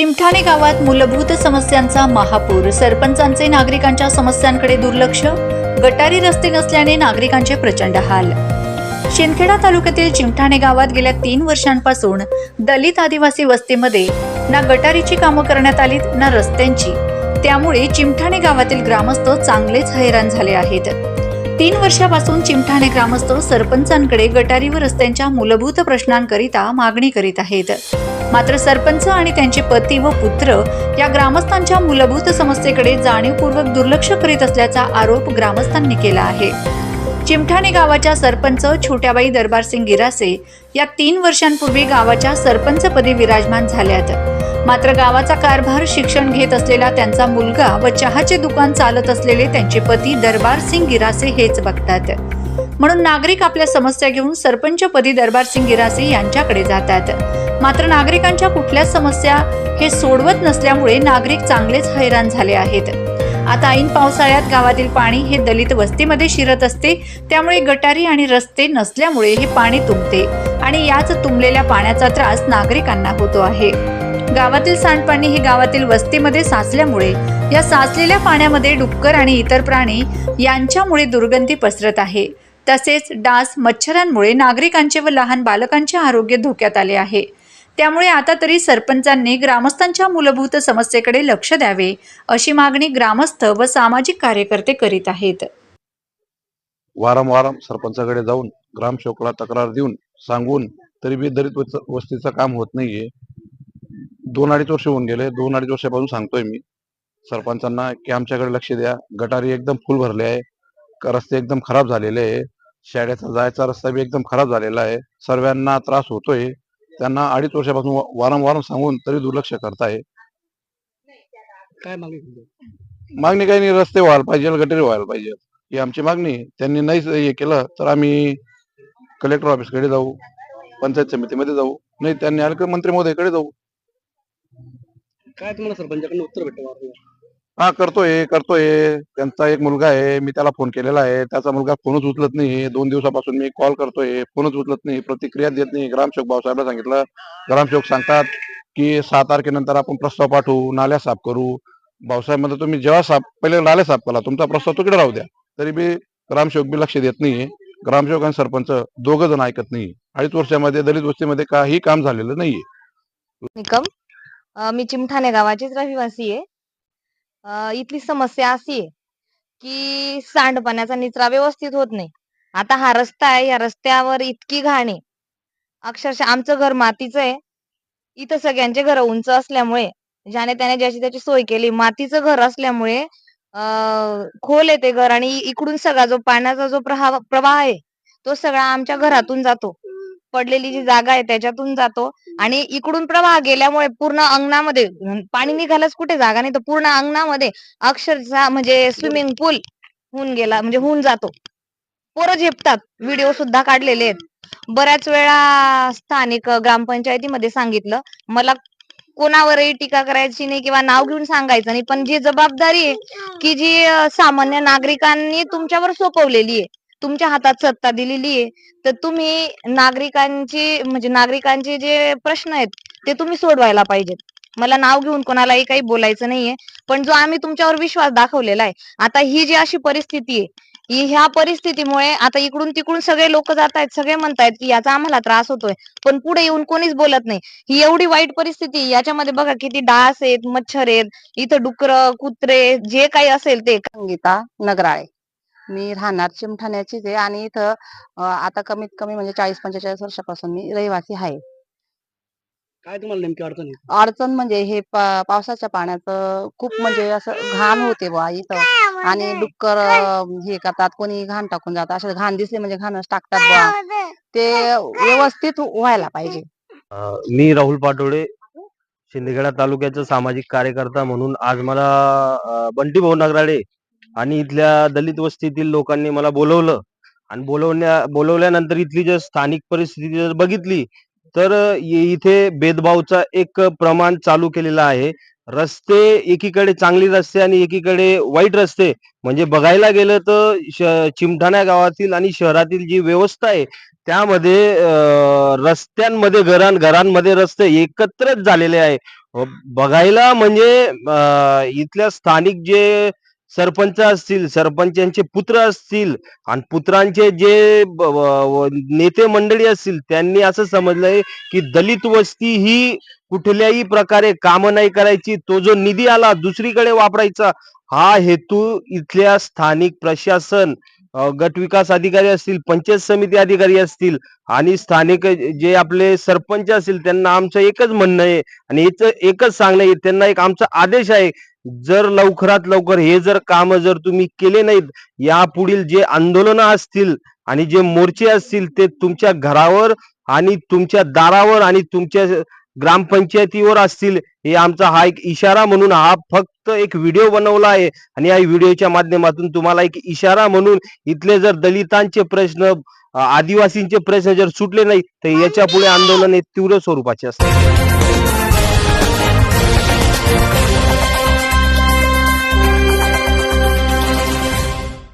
चिमठाणे गावात मूलभूत समस्यांचा महापूर. सरपंचांचे नागरिकांच्या समस्यांकडे दुर्लक्ष. गटारी रस्ते नसल्याने नागरिकांचे प्रचंड हाल. शिंदखेडा तालुक्यातील चिमठाणे गावात गेल्या तीन वर्षांपासून दलित आदिवासी वस्तीमध्ये ना गटारीची कामं करण्यात आलीत ना रस्त्यांची. त्यामुळे चिमठाणे गावातील ग्रामस्थ चांगलेच हैराण झाले आहेत. तीन वर्षापासून चिमठाणे ग्रामस्थ सरपंचांकडे गटारी व रस्त्यांच्या मूलभूत प्रश्नांकरिता मागणी करीत आहेत. मात्र सरपंच आणि त्यांचे पती व पुत्र या ग्रामस्थांच्या मूलभूत समस्येकडे जाणीवपूर्वक दुर्लक्ष करीत असल्याचा आरोप ग्रामस्थांनी केला आहे. चिमठाणे गावाच्या सरपंच छोट्याबाई दरबारसिंग गिरासे या तीन वर्षांपूर्वी गावाच्या सरपंचपदी विराजमान झाल्यात. मात्र गावाचा कारभार शिक्षण घेत असलेला त्यांचा मुलगा व चहाचे दुकान चालत असलेले त्यांचे पती दरबारसिंग गिरासे हेच बघतात. म्हणून नागरिक आपल्या समस्या घेऊन सरपंचपदी दरबारसिंग गिरासे यांच्याकडे जातात. मात्र नागरिकांच्या कुठल्याच समस्या हे सोडवत नसल्यामुळे नागरिक चांगलेच हैराण झाले आहेत. आता ऐन पावसाळ्यात गावातील पाणी हे दलित वस्तीमध्ये शिरत असते त्यामुळे गटारी आणि रस्ते नसल्यामुळे हे पाणी तुंबते आणि याच तुंबलेल्या पाण्याचा त्रास नागरिकांना होतो आहे. गावातील सांडपाणी हे गावातील वस्तीमध्ये साचल्यामुळे या साचलेल्या पाण्यामध्ये डुक्कर आणि इतर प्राणी यांच्यामुळे दुर्गंधी पसरत आहे. तसेच डास मच्छरांमुळे नागरिकांचे व लहान बालकांचे आरोग्य धोक्यात आले आहे. त्यामुळे आता तरी सरपंचांनी ग्रामस्थांच्या मूलभूत समस्येकडे लक्ष द्यावे अशी मागणी ग्रामस्थ व सामाजिक कार्यकर्ते करीत आहेत. वारंवार सरपंचाकडे जाऊन ग्रामसेवकाला तक्रार देऊन सांगून तरी बी दलित वस्तीचं काम होत नाहीये. दोन अडीच वर्ष होऊन गेले दोन अडीच वर्षापासून सांगतोय मी. सरपंचांना की आमच्याकडे लक्ष द्या गटारी एकदम फुल भरले आहे रस्ते एकदम खराब झालेले आहे शाळेचा जायचा रस्ता बी एकदम खराब झालेला आहे सर्वांना त्रास होतोय. त्यांना अडीच वर्षापासून वारंवार सांगून तरी दुर्लक्ष करताय काय मागणी? मागणी काही नाही रस्ते व्हायला पाहिजे गटारी व्हायला पाहिजे ही आमची मागणी. त्यांनी नाहीच हे केलं तर आम्ही कलेक्टर ऑफिसकडे जाऊ पंचायत समितीमध्ये जाऊ नाही त्यांनी आलं मंत्री महोदयकडे जाऊ काय तुम्हाला सरपंचाकडून उत्तर भेटतं? हा करतोय करतोय. त्यांचा एक मुलगा आहे मी त्याला फोन केलेला आहे. त्याचा मुलगा फोनच उचलत नाही. दोन दिवसापासून मी कॉल करतोय फोनच उचलत नाही प्रतिक्रिया देत नाही. ग्रामसेवक भाऊसाहेबला सांगितलं. ग्रामसेवक सांगतात की सहा तारखेनंतर आपण प्रस्ताव पाठवू नाल्या साफ करू. भाऊसाहेबमध्ये तुम्ही जेव्हा साफ पहिले नाल्या साफ करा. तुमचा प्रस्ताव तिकडे राहू द्या. तरी बी ग्रामसेवक बी लक्ष देत नाहीये ग्रामसेवक आणि सरपंच दोघ जण ऐकत नाही. अडीच वर्षामध्ये दलित वस्तीमध्ये काही काम झालेलं नाहीये. निकम मी चिमठाणे गावाचीच रहिवासी आहे. अ, इथली समस्या अशी आहे की सांडपाण्याचा निचरा व्यवस्थित होत नाही. आता हा रस्ता आहे या रस्त्यावर इतकी घाण आहे. अक्षरशः आमचं घर मातीचं आहे. इथं सगळ्यांचे घर उंच असल्यामुळे ज्याने त्याने ज्याची त्याची सोय केली मातीचं घर असल्यामुळे अ, खोल आहे ते घर आणि इकडून सगळा जो पाण्याचा जो प्रवाह प्रवाह आहे तो सगळा आमच्या घरातून जातो. पडलेली जी जागा आहे त्याच्यातून जातो. आणि इकडून प्रवाह गेल्यामुळे पूर्ण अंगणामध्ये पाणी निघालच कुठे जागा नाही तर पूर्ण अंगणामध्ये अक्षरशः म्हणजे स्विमिंग पूल होऊन गेला म्हणजे होऊन जातो. पोरं झेपतात. व्हिडिओ सुद्धा काढलेले आहेत. बऱ्याच वेळा स्थानिक ग्रामपंचायतीमध्ये सांगितलं मला कोणावरही टीका करायची नाही किंवा नाव घेऊन सांगायचं नाही पण जी जबाबदारी आहे की जी सामान्य नागरिकांनी तुमच्यावर सोपवलेली आहे तुमच्या हातात सत्ता दिलेली आहे. तर तुम्ही नागरिकांची म्हणजे नागरिकांचे जे प्रश्न आहेत ते तुम्ही सोडवायला पाहिजेत. मला नाव घेऊन कोणालाही काही बोलायचं नाहीये पण जो आम्ही तुमच्यावर विश्वास दाखवलेला आहे आता ही जी अशी परिस्थिती आहे ह्या परिस्थितीमुळे आता इकडून तिकडून सगळे लोक जात आहेत सगळे म्हणतायत की याचा आम्हाला त्रास होतोय पण पुढे येऊन कोणीच बोलत नाही. ही एवढी वाईट परिस्थिती याच्यामध्ये बघा किती डास आहेत मच्छर आहेत इथं डुकर कुत्रे जे काही असेल ते. संगीता नगराळे. मी राहणार चिमठाण्याचीच आहे आणि इथं आता कमीत कमी म्हणजे चाळीस पंचेचाळीस वर्षापासून मी रहिवासी आहे. काय तुम्हाला नेमकी अडचण अडचण म्हणजे हे पावसाच्या पाण्याचं खूप म्हणजे असं घाण होते बा इथं. आणि डुक्कर हे करतात कोणी घाण टाकून जातात. असे घाण दिसले म्हणजे घाणच टाकतात बा ते व्यवस्थित व्हायला पाहिजे. मी राहुल पाटोळे शिंदखेडा तालुक्याचा सामाजिक कार्यकर्ता म्हणून आज मला बंटी भाऊ नगराळे आणि इथल्या दलित वस्तीतील लोकांनी मला बोलवलं. आणि बोलवण्या बोलवल्यानंतर इथली जर स्थानिक परिस्थिती जर बघितली तर इथे भेदभावचा एक प्रमाण चालू केलेला आहे. रस्ते एकीकडे चांगले रस्ते आणि एकीकडे वाईट रस्ते. म्हणजे बघायला गेलं तर चिमठाण्या गावातील आणि शहरातील जी व्यवस्था आहे त्यामध्ये रस्त्यांमध्ये घरां घरांमध्ये रस्ते एकत्रच झालेले आहे. बघायला म्हणजे इथल्या स्थानिक जे सरपंच असतील सरपंचांचे पुत्र असतील आणि पुत्रांचे जे नेते मंडळी असतील त्यांनी असं समजलंय की दलित वस्ती ही कुठल्याही प्रकारे कामं नाही करायची. तो जो निधी आला दुसरीकडे वापरायचा हा हेतू इथल्या स्थानिक प्रशासन गट विकास अधिकारी असतील पंचायत समिती अधिकारी असतील आणि स्थानिक जे आपले सरपंच असतील त्यांना आमचं एकच म्हणणं आहे आणि याचं एकच सांगणं आहे त्यांना एक आमचा आदेश आहे जर लवकरात लवकर हे जर काम जर तुम्ही केले नाहीत या पुढील जे आंदोलन असतील आणि जे मोर्चे असतील ते तुमच्या घरावर आणि तुमच्या दारावर आणि तुमच्या ग्रामपंचायतीवर असतील हे आमचा हा एक इशारा म्हणून हा फक्त एक व्हिडिओ बनवला आहे. आणि या व्हिडिओच्या माध्यमातून तुम्हाला एक इशारा म्हणून इथले जर दलितांचे प्रश्न आदिवासींचे प्रश्न जर सुटले नाही तर याच्यापुढे आंदोलन हे तीव्र स्वरूपाचे असते.